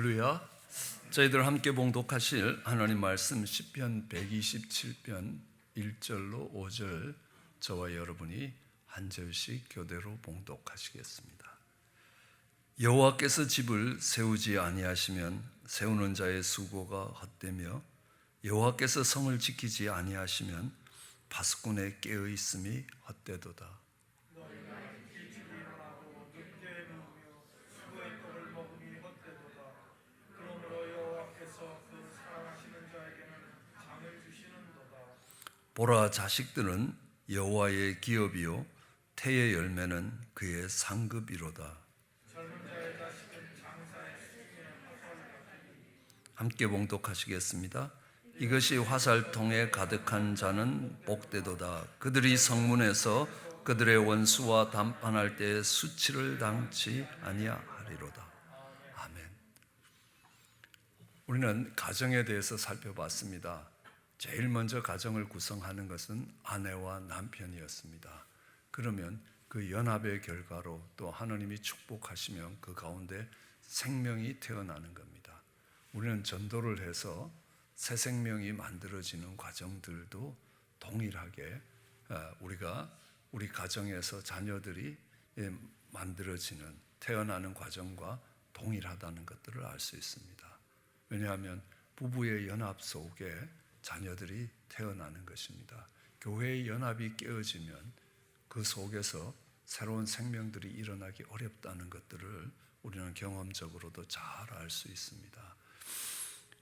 할렐루야. 저희들 함께 봉독하실 하나님 말씀 시편 127편 1절로 5절 저와 여러분이 한 절씩 교대로 봉독하시겠습니다. 여호와께서 집을 세우지 아니하시면 세우는 자의 수고가 헛되며 여호와께서 성을 지키지 아니하시면 파수꾼의 깨어 있음이 헛되도다. 보라 자식들은 여호와의 기업이요 태의 열매는 그의 상급이로다. 함께 봉독하시겠습니다. 이것이 화살통에 가득한 자는 복되도다. 그들이 성문에서 그들의 원수와 담판할 때 수치를 당치 아니하리로다. 아멘. 우리는 가정에 대해서 살펴봤습니다. 제일 먼저 가정을 구성하는 것은 아내와 남편이었습니다. 그러면 그 연합의 결과로 또 하나님이 축복하시면 그 가운데 생명이 태어나는 겁니다. 우리는 전도를 해서 새 생명이 만들어지는 과정들도 동일하게 어, 우리가 우리 가정에서 자녀들이 예, 만들어지는 태어나는 과정과 동일하다는 것들을 알 수 있습니다. 왜냐하면 부부의 연합 속에 자녀들이 태어나는 것입니다. 교회의 연합이 깨어지면 그 속에서 새로운 생명들이 일어나기 어렵다는 것들을 우리는 경험적으로도 잘 알 수 있습니다.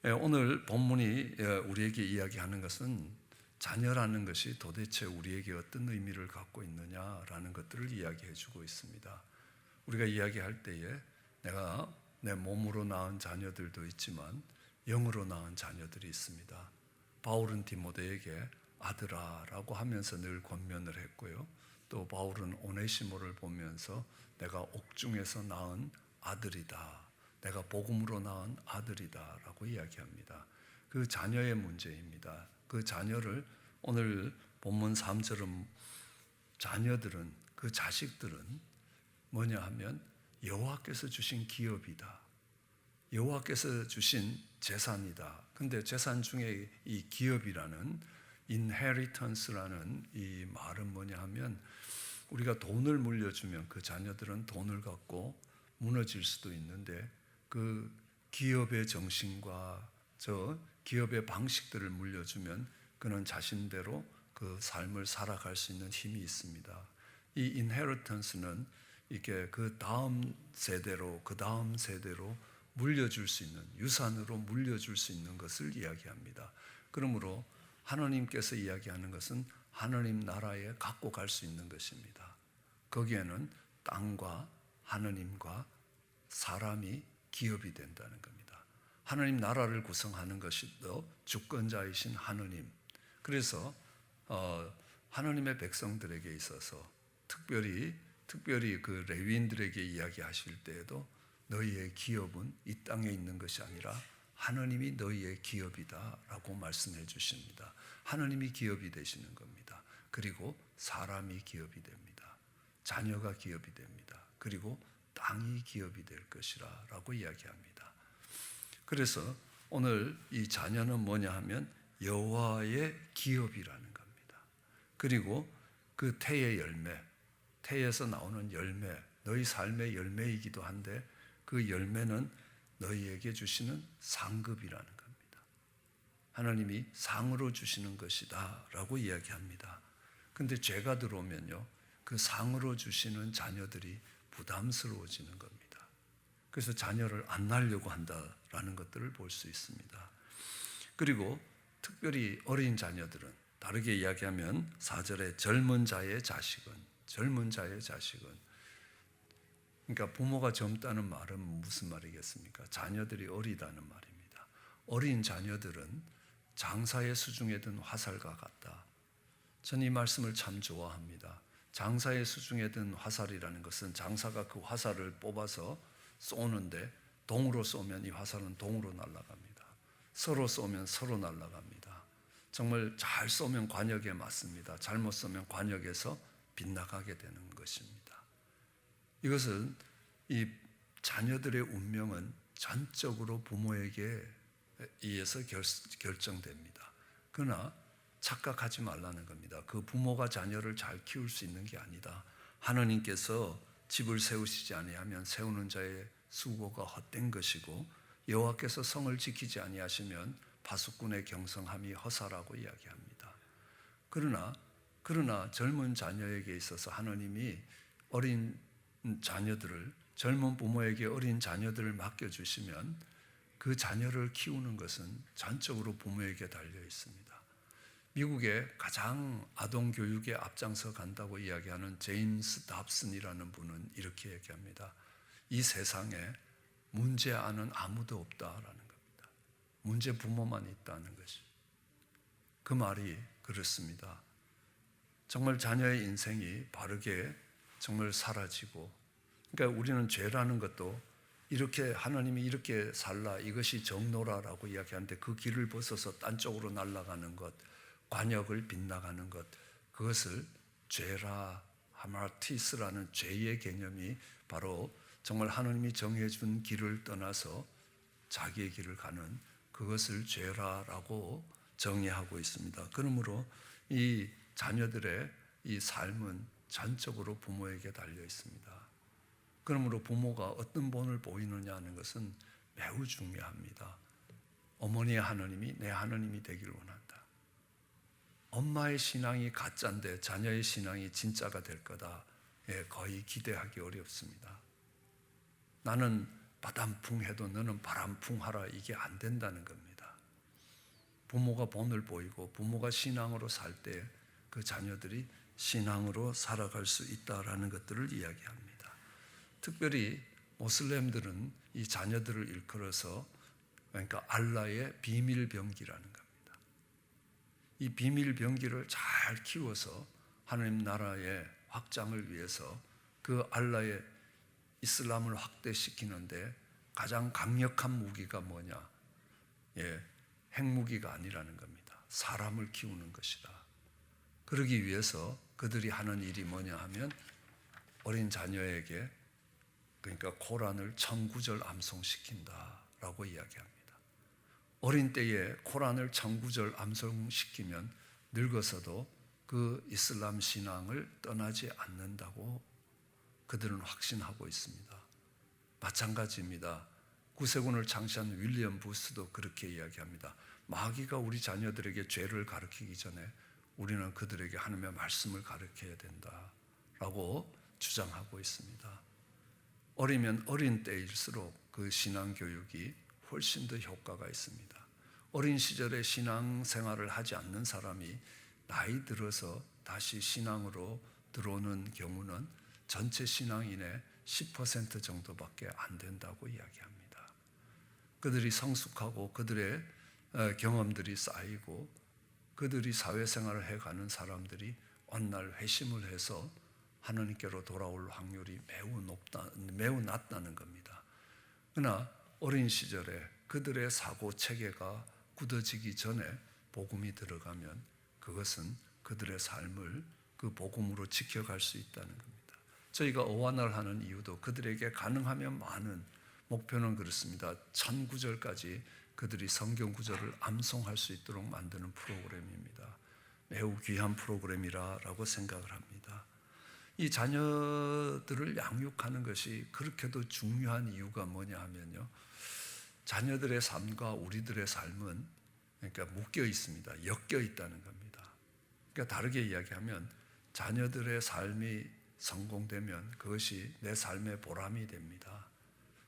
예, 오늘 본문이 예, 우리에게 이야기하는 것은 자녀라는 것이 도대체 우리에게 어떤 의미를 갖고 있느냐라는 것들을 이야기해 주고 있습니다. 우리가 이야기할 때에 내가 내 몸으로 낳은 자녀들도 있지만 영으로 낳은 자녀들이 있습니다. 바울은 디모데에게 아들아라고 하면서 늘 권면을 했고요. 또 바울은 오네시모를 보면서 내가 옥중에서 낳은 아들이다. 내가 복음으로 낳은 아들이다라고 이야기합니다. 그 자녀의 문제입니다. 그 자녀를 오늘 본문 3절은 자녀들은 그 자식들은 뭐냐 하면 여호와께서 주신 기업이다. 여호와께서 주신 재산이다. 근데 재산 중에 이 기업이라는 inheritance라는 이 말은 뭐냐 하면 우리가 돈을 물려주면 그 자녀들은 돈을 갖고 무너질 수도 있는데 그 기업의 정신과 저 기업의 방식들을 물려주면 그는 자신대로 그 삶을 살아갈 수 있는 힘이 있습니다. 이 inheritance는 이게 그 다음 세대로 그 다음 세대로 물려줄 수 있는 유산으로 물려줄 수 있는 것을 이야기합니다. 그러므로 하나님께서 이야기하는 것은 하나님 나라에 갖고 갈 수 있는 것입니다. 거기에는 땅과 하나님과 사람이 기업이 된다는 겁니다. 하나님 나라를 구성하는 것이 또 주권자이신 하느님. 그래서 어, 하나님의 백성들에게 있어서 특별히 특별히 그 레위인들에게 이야기하실 때에도 너희의 기업은 이 땅에 있는 것이 아니라 하나님이 너희의 기업이다 라고 말씀해 주십니다. 하나님이 기업이 되시는 겁니다. 그리고 사람이 기업이 됩니다. 자녀가 기업이 됩니다. 그리고 땅이 기업이 될 것이라 라고 이야기합니다. 그래서 오늘 이 자녀는 뭐냐 하면 여호와의 기업이라는 겁니다. 그리고 그 태의 열매, 태에서 나오는 열매, 너희 삶의 열매이기도 한데 그 열매는 너희에게 주시는 상급이라는 겁니다. 하나님이 상으로 주시는 것이다 라고 이야기합니다. 근데 죄가 들어오면요. 그 상으로 주시는 자녀들이 부담스러워지는 겁니다. 그래서 자녀를 안 낳으려고 한다라는 것들을 볼 수 있습니다. 그리고 특별히 어린 자녀들은 다르게 이야기하면 4절에 젊은 자의 자식은 젊은 자의 자식은 그러니까 부모가 젊다는 말은 무슨 말이겠습니까? 자녀들이 어리다는 말입니다. 어린 자녀들은 장사의 수중에 든 화살과 같다. 전이 말씀을 참 좋아합니다. 장사의 수중에 든 화살이라는 것은 장사가 그 화살을 뽑아서 쏘는데 동으로 쏘면 이 화살은 동으로 날아갑니다. 서로 쏘면 서로 날아갑니다. 정말 잘 쏘면 관역에 맞습니다. 잘못 쏘면 관역에서 빗나가게 되는 것입니다. 이것은 이 자녀들의 운명은 전적으로 부모에게 의해서 결, 결정됩니다. 그러나 착각하지 말라는 겁니다. 그 부모가 자녀를 잘 키울 수 있는 게 아니다. 하나님께서 집을 세우시지 아니하면 세우는 자의 수고가 헛된 것이고 여호와께서 성을 지키지 아니하시면 파수꾼의 경성함이 허사라고 이야기합니다. 그러나 그러나 젊은 자녀에게 있어서 하나님이 어린 자녀들을 젊은 부모에게 어린 자녀들을 맡겨 주시면 그 자녀를 키우는 것은 전적으로 부모에게 달려 있습니다. 미국의 가장 아동 교육에 앞장서 간다고 이야기하는 제임스 답슨이라는 분은 이렇게 얘기합니다. 이 세상에 문제 아는 아무도 없다라는 겁니다. 문제 부모만 있다는 것이. 그 말이 그렇습니다. 정말 자녀의 인생이 바르게 정말 사라지고 그러니까 우리는 죄라는 것도 이렇게 하나님이 이렇게 살라 이것이 정노라라고 이야기하는데 그 길을 벗어서 딴 쪽으로 날아가는 것 관역을 빗나가는 것 그것을 죄라 하마티스라는 죄의 개념이 바로 정말 하나님이 정해준 길을 떠나서 자기의 길을 가는 그것을 죄라라고 정의하고 있습니다. 그러므로 이 자녀들의 이 삶은 전적으로 부모에게 달려 있습니다. 그러므로 부모가 어떤 본을 보이느냐 하는 것은 매우 중요합니다. 어머니의 하나님이 내 하나님이 되기를 원한다. 엄마의 신앙이 가짜인데 자녀의 신앙이 진짜가 될 거다. 예, 거의 기대하기 어렵습니다. 나는 바람풍 해도 너는 바람풍 하라 이게 안 된다는 겁니다. 부모가 본을 보이고 부모가 신앙으로 살 때 그 자녀들이 신앙으로 살아갈 수 있다라는 것들을 이야기합니다. 특별히 모슬렘들은 이 자녀들을 일컬어서 그러니까 알라의 비밀 병기라는 겁니다. 이 비밀 병기를 잘 키워서 하나님 나라의 확장을 위해서 그 알라의 이슬람을 확대시키는데 가장 강력한 무기가 뭐냐? 예, 핵무기가 아니라는 겁니다. 사람을 키우는 것이다. 그러기 위해서 그들이 하는 일이 뭐냐 하면 어린 자녀에게 그러니까 코란을 천구절 암송시킨다라고 이야기합니다. 어린 때에 코란을 천구절 암송시키면 늙어서도 그 이슬람 신앙을 떠나지 않는다고 그들은 확신하고 있습니다. 마찬가지입니다. 구세군을 창시한 윌리엄 부스도 그렇게 이야기합니다. 마귀가 우리 자녀들에게 죄를 가르치기 전에 우리는 그들에게 하나님의 말씀을 가르쳐야 된다라고 주장하고 있습니다. 어리면 어린 때일수록 그 신앙 교육이 훨씬 더 효과가 있습니다. 어린 시절에 신앙 생활을 하지 않는 사람이 나이 들어서 다시 신앙으로 들어오는 경우는 전체 신앙인의 10% 정도밖에 안 된다고 이야기합니다. 그들이 성숙하고 그들의 어, 경험들이 쌓이고 그들이 사회생활을 해가는 사람들이 어느 날 회심을 해서 하나님께로 돌아올 확률이 매우 높다, 매우 낮다는 겁니다. 그러나 어린 시절에 그들의 사고 체계가 굳어지기 전에 복음이 들어가면 그것은 그들의 삶을 그 복음으로 지켜갈 수 있다는 겁니다. 저희가 어완을 하는 이유도 그들에게 가능하면 많은 목표는 그렇습니다. 천 구절까지 그들이 성경 구절을 암송할 수 있도록 만드는 프로그램입니다. 매우 귀한 프로그램이라고 생각을 합니다. 이 자녀들을 양육하는 것이 그렇게도 중요한 이유가 뭐냐 하면요. 자녀들의 삶과 우리들의 삶은 그러니까 묶여 있습니다. 엮여 있다는 겁니다. 그러니까 다르게 이야기하면 자녀들의 삶이 성공되면 그것이 내 삶의 보람이 됩니다.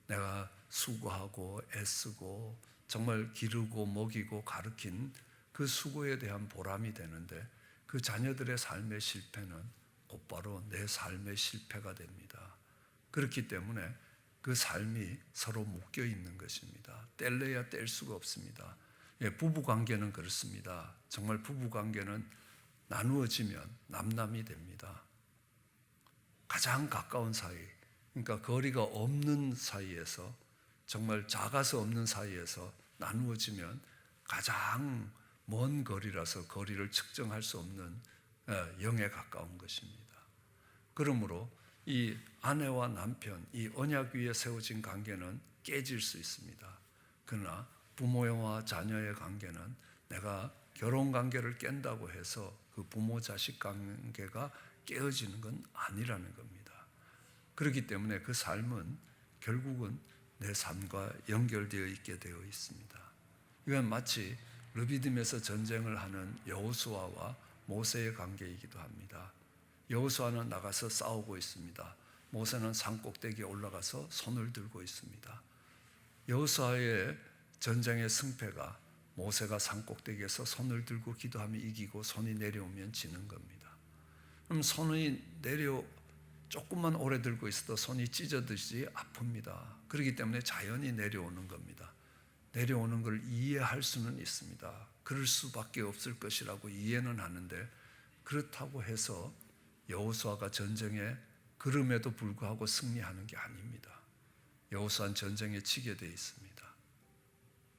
내가 수고하고 애쓰고 정말 기르고 먹이고 가르친 그 수고에 대한 보람이 되는데 그 자녀들의 삶의 실패는 곧바로 내 삶의 실패가 됩니다. 그렇기 때문에 그 삶이 서로 묶여 있는 것입니다. 뗄래야 뗄 수가 없습니다. 예, 부부 관계는 그렇습니다. 정말 부부 관계는 나누어지면 남남이 됩니다. 가장 가까운 사이, 그러니까 거리가 없는 사이에서 정말 작아서 없는 사이에서 나누어지면 가장 먼 거리라서 거리를 측정할 수 없는 영에 가까운 것입니다. 그러므로 이 아내와 남편, 이 언약 위에 세워진 관계는 깨질 수 있습니다. 그러나 부모와 자녀의 관계는 내가 결혼 관계를 깬다고 해서 그 부모 자식 관계가 깨어지는 건 아니라는 겁니다. 그렇기 때문에 그 삶은 결국은 내 삶과 연결되어 있게 되어 있습니다. 이건 마치 르비딤에서 전쟁을 하는 여호수아와 모세의 관계이기도 합니다. 여호수아는 나가서 싸우고 있습니다. 모세는 산 꼭대기에 올라가서 손을 들고 있습니다. 여호수아의 전쟁의 승패가 모세가 산 꼭대기에서 손을 들고 기도하며 이기고 손이 내려오면 지는 겁니다. 그럼 손이 내려 조금만 오래 들고 있어도 손이 찢어지지 아픕니다. 그렇기 때문에 자연히 내려오는 겁니다. 내려오는 걸 이해할 수는 있습니다. 그럴 수밖에 없을 것이라고 이해는 하는데 그렇다고 해서 여호수아가 전쟁에 그럼에도 불구하고 승리하는 게 아닙니다. 여호수아는 전쟁에 치게 돼 있습니다.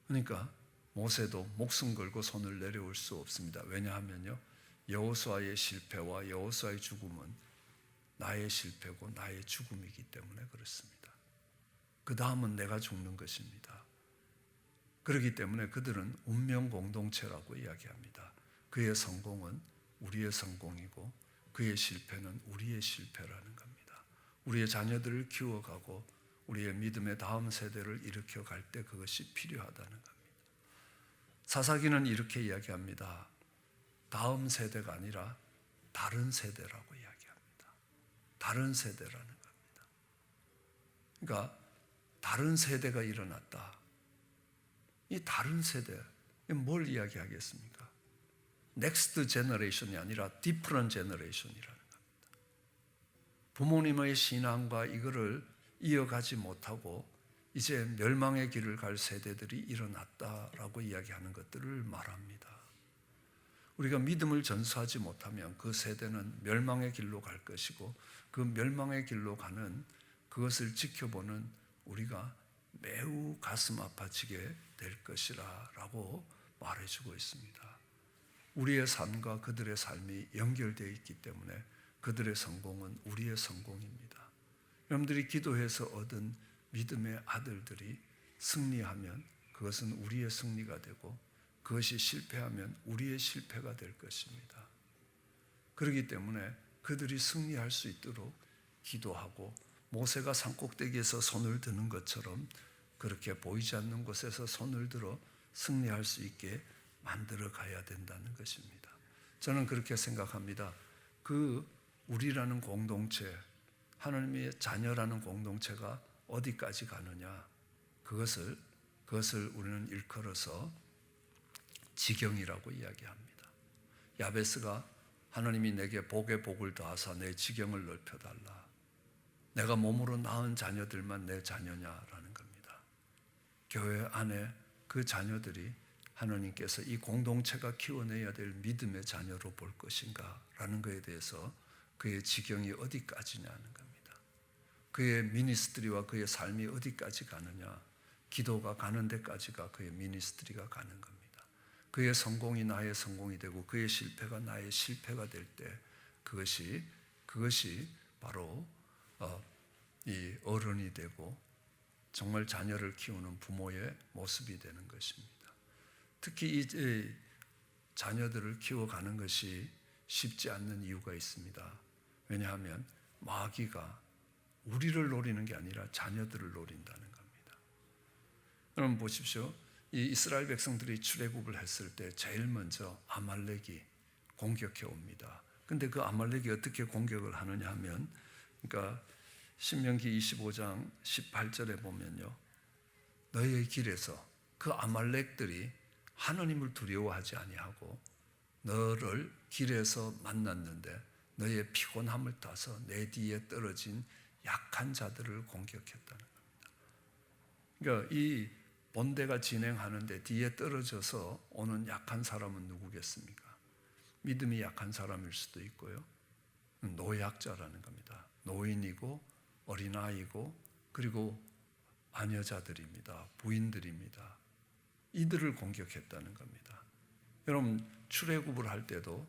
그러니까 모세도 목숨 걸고 손을 내려올 수 없습니다. 왜냐하면요. 여호수아의 실패와 여호수아의 죽음은 나의 실패고 나의 죽음이기 때문에 그렇습니다. 그 다음은 내가 죽는 것입니다. 그렇기 때문에 그들은 운명 공동체라고 이야기합니다. 그의 성공은 우리의 성공이고 그의 실패는 우리의 실패라는 겁니다. 우리의 자녀들을 키워가고 우리의 믿음의 다음 세대를 일으켜 갈 때 그것이 필요하다는 겁니다. 사사기는 이렇게 이야기합니다. 다음 세대가 아니라 다른 세대라고 이야기합니다. 다른 세대라는 겁니다. 그러니까 다른 세대가 일어났다. 이 다른 세대, 뭘 이야기하겠습니까? 넥스트 제너레이션이 아니라 디프런 제너레이션이라는 겁니다. 부모님의 신앙과 이거를 이어가지 못하고 이제 멸망의 길을 갈 세대들이 일어났다라고 이야기하는 것들을 말합니다. 우리가 믿음을 전수하지 못하면 그 세대는 멸망의 길로 갈 것이고 그 멸망의 길로 가는 그것을 지켜보는 우리가 매우 가슴 아파지게 될 것이라 라고 말해주고 있습니다. 우리의 삶과 그들의 삶이 연결되어 있기 때문에 그들의 성공은 우리의 성공입니다. 여러분들이 기도해서 얻은 믿음의 아들들이 승리하면 그것은 우리의 승리가 되고 그것이 실패하면 우리의 실패가 될 것입니다. 그렇기 때문에 그들이 승리할 수 있도록 기도하고 모세가 산꼭대기에서 손을 드는 것처럼 그렇게 보이지 않는 곳에서 손을 들어 승리할 수 있게 만들어 가야 된다는 것입니다. 저는 그렇게 생각합니다. 그 우리라는 공동체, 하나님의 자녀라는 공동체가 어디까지 가느냐? 그것을 그것을 우리는 일컬어서 지경이라고 이야기합니다. 야베스가 하나님이 내게 복의 복을 더하사 내 지경을 넓혀 달라. 내가 몸으로 낳은 자녀들만 내 자녀냐라는 겁니다. 교회 안에 그 자녀들이 하나님께서 이 공동체가 키워내야 될 믿음의 자녀로 볼 것인가라는 것에 대해서 그의 지경이 어디까지냐는 겁니다. 그의 미니스트리와 그의 삶이 어디까지 가느냐, 기도가 가는 데까지가 그의 미니스트리가 가는 겁니다. 그의 성공이 나의 성공이 되고 그의 실패가 나의 실패가 될 때 그것이 그것이 바로 어, 이 어른이 되고 정말 자녀를 키우는 부모의 모습이 되는 것입니다. 특히 이 자녀들을 키워가는 것이 쉽지 않는 이유가 있습니다. 왜냐하면 마귀가 우리를 노리는 게 아니라 자녀들을 노린다는 겁니다. 여러분 보십시오. 이 이스라엘 백성들이 출애굽을 했을 때 제일 먼저 아말렉이 공격해 옵니다. 근데 그 아말렉이 어떻게 공격을 하느냐 하면 그러니까 신명기 25장 18절에 보면요. 너희의 길에서 그 아말렉들이 하나님을 두려워하지 아니하고 너를 길에서 만났는데 너의 피곤함을 타서 내 뒤에 떨어진 약한 자들을 공격했다는 겁니다. 그러니까 이 본대가 진행하는데 뒤에 떨어져서 오는 약한 사람은 누구겠습니까? 믿음이 약한 사람일 수도 있고요. 노약자라는 겁니다. 노인이고 어린아이고 그리고 아녀자들입니다. 부인들입니다. 이들을 공격했다는 겁니다. 여러분 출애굽을 할 때도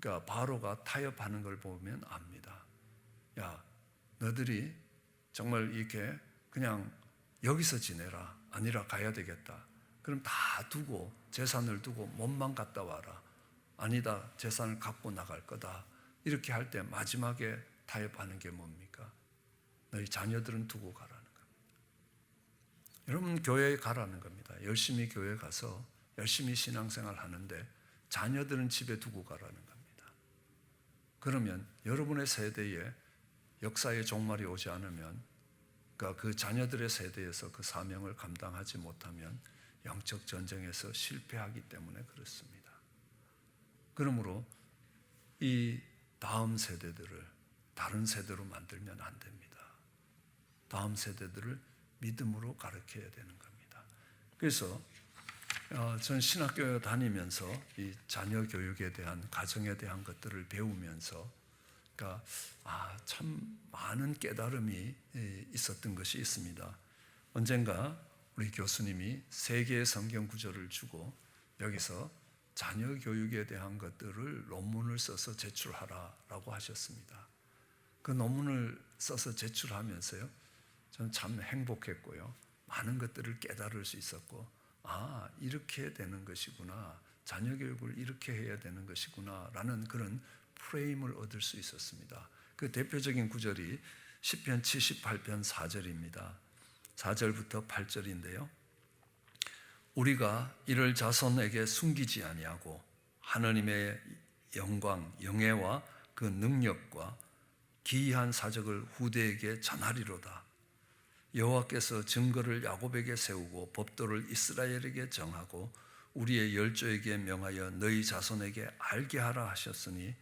그러니까 바로가 타협하는 걸 보면 압니다. 야, 너들이 정말 이렇게 그냥 여기서 지내라. 아니라 가야 되겠다. 그럼 다 두고 재산을 두고 몸만 갔다 와라. 아니다. 재산을 갖고 나갈 거다. 이렇게 할 때 마지막에 타협하는 게 뭡니까? 너희 자녀들은 두고 가라는 겁니다. 여러분 교회에 가라는 겁니다. 열심히 교회 가서 열심히 신앙생활 하는데 자녀들은 집에 두고 가라는 겁니다. 그러면 여러분의 세대에 역사의 종말이 오지 않으면 그러니까 그 자녀들의 세대에서 그 사명을 감당하지 못하면 영적 전쟁에서 실패하기 때문에 그렇습니다. 그러므로 이 다음 세대들을 다른 세대로 만들면 안 됩니다. 다음 세대들을 믿음으로 가르쳐야 되는 겁니다. 그래서 어, 전 신학교에 다니면서 이 자녀 교육에 대한 가정에 대한 것들을 배우면서 그러니까 아, 참 많은 깨달음이 예, 있었던 것이 있습니다. 언젠가 우리 교수님이 세 개의 성경 구절을 주고 여기서 자녀 교육에 대한 것들을 논문을 써서 제출하라라고 하셨습니다. 그 논문을 써서 제출하면서요, 저는 참 행복했고요. 많은 것들을 깨달을 수 있었고, 아, 이렇게 되는 것이구나. 자녀 교육을 이렇게 해야 되는 것이구나. 라는 그런 프레임을 얻을 수 있었습니다. 그 대표적인 구절이 10편 78편 4절입니다. 4절부터 8절인데요. 우리가 이를 자손에게 숨기지 아니하고 하나님의 영광, 영예와 그 능력과 기이한 사적을 후대에게 전하리로다. 여호와께서 증거를 야곱에게 세우고 법도를 이스라엘에게 정하고 우리의 열조에게 명하여 너희 자손에게 알게 하라 하셨으니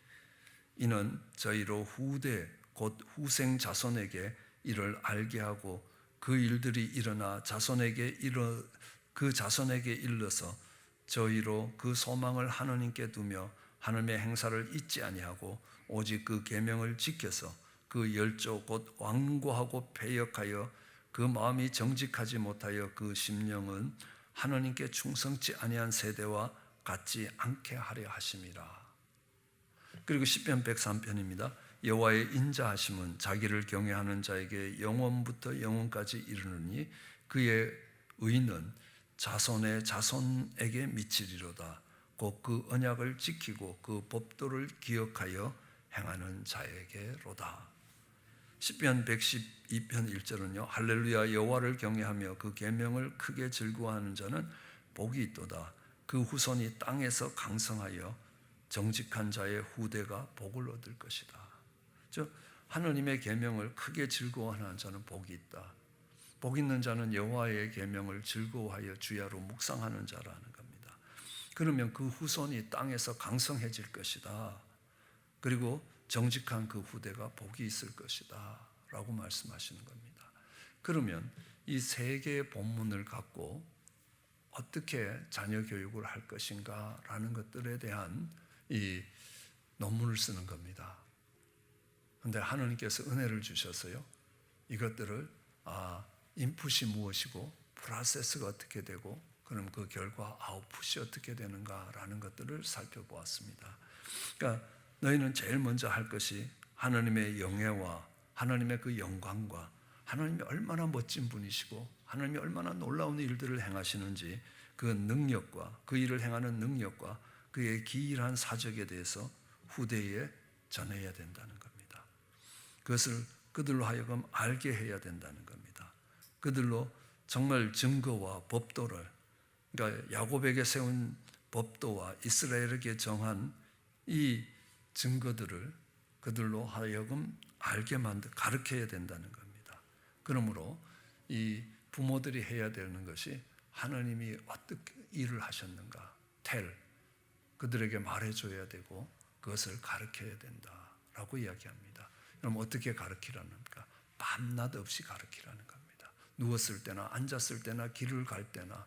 이는 저희로 후대 곧 후생 자손에게 이를 알게 하고 그 일들이 일어나 자손에게 이르 그 자손에게 일러서 저희로 그 소망을 하나님께 두며 하나님의 행사를 잊지 아니하고 오직 그 계명을 지켜서 그 열조 곧 완고하고 패역하여 그 마음이 정직하지 못하여 그 심령은 하나님께 충성치 아니한 세대와 같지 않게 하려 하심이라. 그리고 시편 103편입니다. 여호와의 인자하심은 자기를 경외하는 자에게 영원부터 영원까지 이르느니 그의 의는 자손의 자손에게 미치리로다. 곧 그 언약을 지키고 그 법도를 기억하여 행하는 자에게로다. 시편 112편 1절은요. 할렐루야 여호와를 경외하며 그 계명을 크게 즐거워하는 자는 복이 있도다. 그 후손이 땅에서 강성하여 정직한 자의 후대가 복을 얻을 것이다. 저 하나님의 계명을 크게 즐거워하는 자는 복이 있다. 복 있는 자는 여호와의 계명을 즐거워하여 주야로 묵상하는 자라는 겁니다. 그러면 그 후손이 땅에서 강성해질 것이다. 그리고 정직한 그 후대가 복이 있을 것이다. 라고 말씀하시는 겁니다. 그러면 이 세 개의 본문을 갖고 어떻게 자녀 교육을 할 것인가 라는 것들에 대한 이 논문을 쓰는 겁니다. 근데 하나님께서 은혜를 주셔서요. 이것들을 아, 인풋이 무엇이고 프로세스가 어떻게 되고 그럼 그 결과 아웃풋이 어떻게 되는가라는 것들을 살펴보았습니다. 그러니까 너희는 제일 먼저 할 것이 하나님의 영예와 하나님의 그 영광과 하나님이 얼마나 멋진 분이시고 하나님이 얼마나 놀라운 일들을 행하시는지 그 능력과 그 일을 행하는 능력과 그의 기일한 사적에 대해서 후대에 전해야 된다는 겁니다. 그것을 그들로 하여금 알게 해야 된다는 겁니다. 그들로 정말 증거와 법도를 그러니까 야곱에게 세운 법도와 이스라엘에게 정한 이 증거들을 그들로 하여금 알게 만들 가르쳐야 된다는 겁니다. 그러므로 이 부모들이 해야 되는 것이 하나님이 어떻게 일을 하셨는가 텔 그들에게 말해줘야 되고 그것을 가르쳐야 된다라고 이야기합니다. 그럼 어떻게 가르치라는가? 밤낮 없이 가르치라는 겁니다. 누웠을 때나 앉았을 때나 길을 갈 때나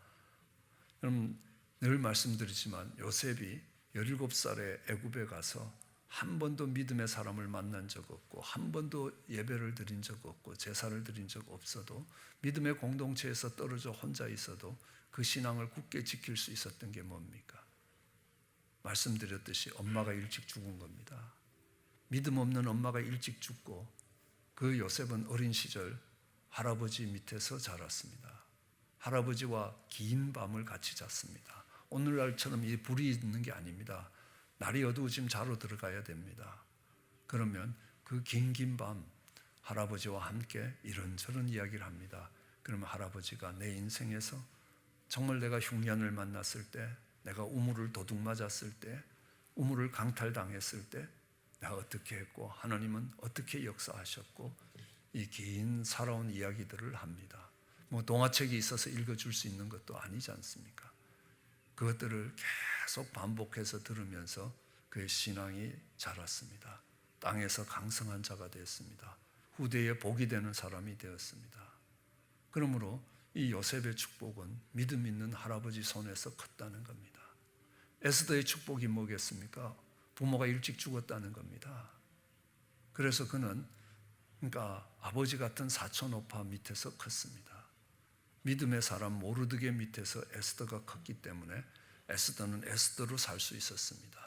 그럼 늘 말씀드리지만 요셉이 17살에 애굽에 가서 한 번도 믿음의 사람을 만난 적 없고 한 번도 예배를 드린 적 없고 제사를 드린 적 없어도 믿음의 공동체에서 떨어져 혼자 있어도 그 신앙을 굳게 지킬 수 있었던 게 뭡니까? 말씀드렸듯이 엄마가 일찍 죽은 겁니다. 믿음 없는 엄마가 일찍 죽고 그 요셉은 어린 시절 할아버지 밑에서 자랐습니다. 할아버지와 긴 밤을 같이 잤습니다. 오늘날처럼 이 불이 있는 게 아닙니다. 날이 어두워지면 자로 들어가야 됩니다. 그러면 그 긴 긴 밤 할아버지와 함께 이런저런 이야기를 합니다. 그러면 할아버지가 내 인생에서 정말 내가 흉년을 만났을 때, 내가 우물을 도둑 맞았을 때, 우물을 강탈당했을 때, 내가 어떻게 했고 하나님은 어떻게 역사하셨고 이 긴 살아온 이야기들을 합니다. 뭐 동화책이 있어서 읽어줄 수 있는 것도 아니지 않습니까? 그것들을 계속 반복해서 들으면서 그의 신앙이 자랐습니다. 땅에서 강성한 자가 되었습니다. 후대에 복이 되는 사람이 되었습니다. 그러므로 이 요셉의 축복은 믿음 있는 할아버지 손에서 컸다는 겁니다. 에스더의 축복이 뭐겠습니까? 부모가 일찍 죽었다는 겁니다. 그래서 그는 그러니까 아버지 같은 사촌 오파 밑에서 컸습니다. 믿음의 사람 모르드게 밑에서 에스더가 컸기 때문에 에스더는 에스더로 살 수 있었습니다.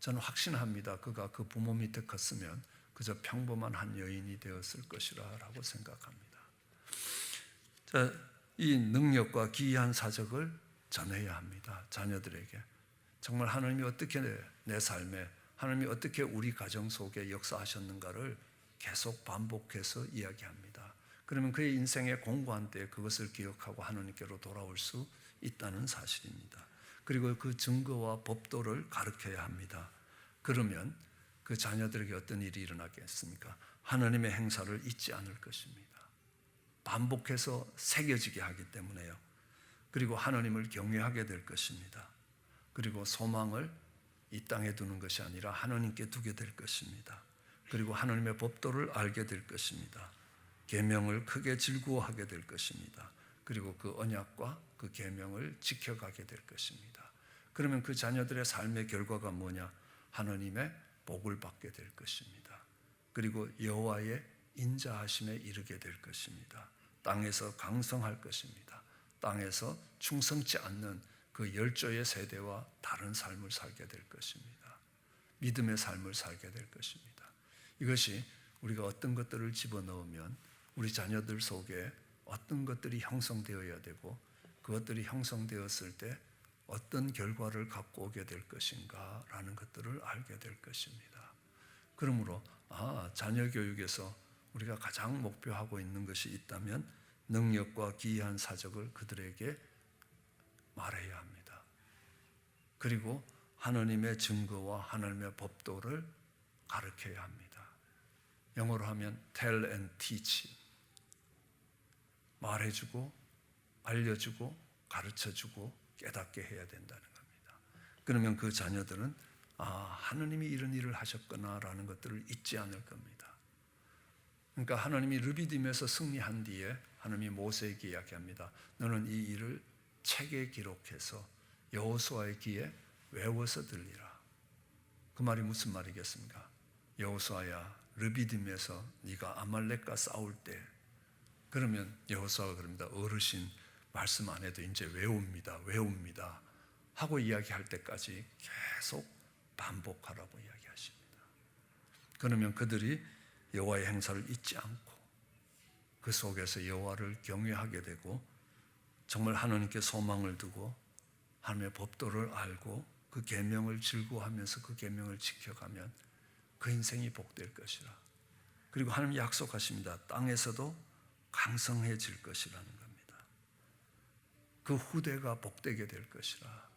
저는 확신합니다. 그가 그 부모 밑에 컸으면 그저 평범한 한 여인이 되었을 것이라라고 생각합니다. 자, 이 능력과 기이한 사적을 전해야 합니다. 자녀들에게 정말 하나님이 어떻게 내, 내 삶에 하나님이 어떻게 우리 가정 속에 역사하셨는가를 계속 반복해서 이야기합니다. 그러면 그의 인생의 공고한 때 그것을 기억하고 하나님께로 돌아올 수 있다는 사실입니다. 그리고 그 증거와 법도를 가르쳐야 합니다. 그러면 그 자녀들에게 어떤 일이 일어나겠습니까? 하나님의 행사를 잊지 않을 것입니다. 반복해서 새겨지게 하기 때문에요. 그리고 하나님을 경외하게 될 것입니다. 그리고 소망을 이 땅에 두는 것이 아니라 하나님께 두게 될 것입니다. 그리고 하나님의 법도를 알게 될 것입니다. 계명을 크게 즐거워하게 될 것입니다. 그리고 그 언약과 그 계명을 지켜가게 될 것입니다. 그러면 그 자녀들의 삶의 결과가 뭐냐? 하나님의 복을 받게 될 것입니다. 그리고 여호와의 인자하심에 이르게 될 것입니다. 땅에서 강성할 것입니다. 땅에서 충성치 않는 그 열조의 세대와 다른 삶을 살게 될 것입니다. 믿음의 삶을 살게 될 것입니다. 이것이 우리가 어떤 것들을 집어넣으면 우리 자녀들 속에 어떤 것들이 형성되어야 되고 그것들이 형성되었을 때 어떤 결과를 갖고 오게 될 것인가라는 것들을 알게 될 것입니다. 그러므로 아, 자녀 교육에서 우리가 가장 목표하고 있는 것이 있다면 능력과 기이한 사적을 그들에게 말해야 합니다. 그리고 하나님의 증거와 하나님의 법도를 가르쳐야 합니다. 영어로 하면 tell and teach. 말해주고, 알려주고, 가르쳐주고, 깨닫게 해야 된다는 겁니다. 그러면 그 자녀들은 아, 하나님이 이런 일을 하셨구나라는 것들을 잊지 않을 겁니다. 그러니까 하나님이 르비딤에서 승리한 뒤에 하나님이 모세에게 이야기합니다. 너는 이 일을 책에 기록해서 여호수아의 귀에 외워서 들리라. 그 말이 무슨 말이겠습니까? 여호수아야, 르비딤에서 네가 아말렉과 싸울 때 그러면 여호수아가 그럽니다. 어르신 말씀 안 해도 이제 외웁니다. 외웁니다. 하고 이야기할 때까지 계속 반복하라고 이야기하십니다. 그러면 그들이 여호와의 행사를 잊지 않고 그 속에서 여호와를 경외하게 되고 정말 하나님께 소망을 두고 하나님의 법도를 알고 그 계명을 즐거워하면서 그 계명을 지켜가면 그 인생이 복될 것이라. 그리고 하나님 약속하십니다. 땅에서도 강성해질 것이라는 겁니다. 그 후대가 복되게 될 것이라.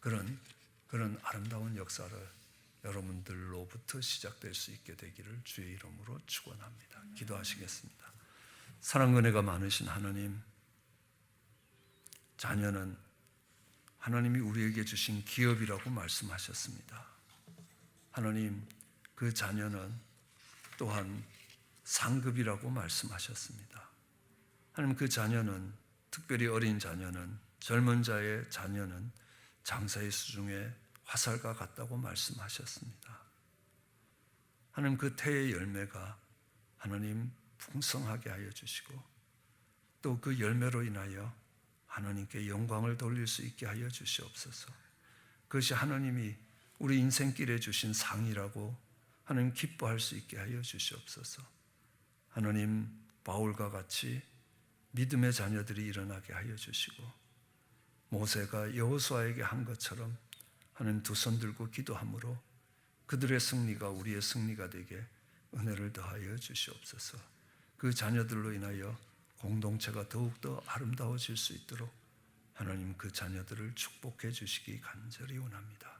그런 그런 아름다운 역사를 여러분들로부터 시작될 수 있게 되기를 주의 이름으로 축원합니다. 기도하시겠습니다. 사랑 은혜가 많으신 하나님, 자녀는 하나님이 우리에게 주신 기업이라고 말씀하셨습니다. 하나님, 그 자녀는 또한 상급이라고 말씀하셨습니다. 하나님, 그 자녀는 특별히 어린 자녀는 젊은 자의 자녀는 장사의 수중에 화살과 같다고 말씀하셨습니다. 하나님 그 태의 열매가 하나님 풍성하게 하여 주시고 또 그 열매로 인하여 하나님께 영광을 돌릴 수 있게 하여 주시옵소서. 그것이 하나님이 우리 인생길에 주신 상이라고 하나님 기뻐할 수 있게 하여 주시옵소서. 하나님 바울과 같이 믿음의 자녀들이 일어나게 하여 주시고 모세가 여호수아에게 한 것처럼 하나님 두손 들고 기도함으로 그들의 승리가 우리의 승리가 되게 은혜를 더하여 주시옵소서. 그 자녀들로 인하여 공동체가 더욱더 아름다워질 수 있도록 하나님 그 자녀들을 축복해 주시기 간절히 원합니다.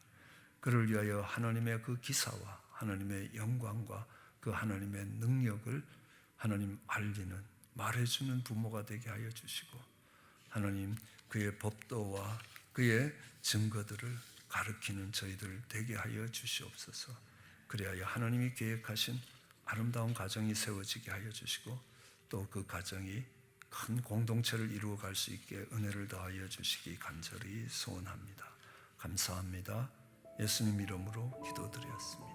그를 위하여 하나님의 그 기사와 하나님의 영광과 그 하나님의 능력을 하나님 알리는 말해주는 부모가 되게 하여 주시고 하나님 그의 법도와 그의 증거들을 가르치는 저희들 되게 하여 주시옵소서. 그리하여 하나님이 계획하신 아름다운 가정이 세워지게 하여 주시고 또 그 가정이 큰 공동체를 이루어 갈 수 있게 은혜를 더하여 주시기 간절히 소원합니다. 감사합니다. 예수님 이름으로 기도드렸습니다.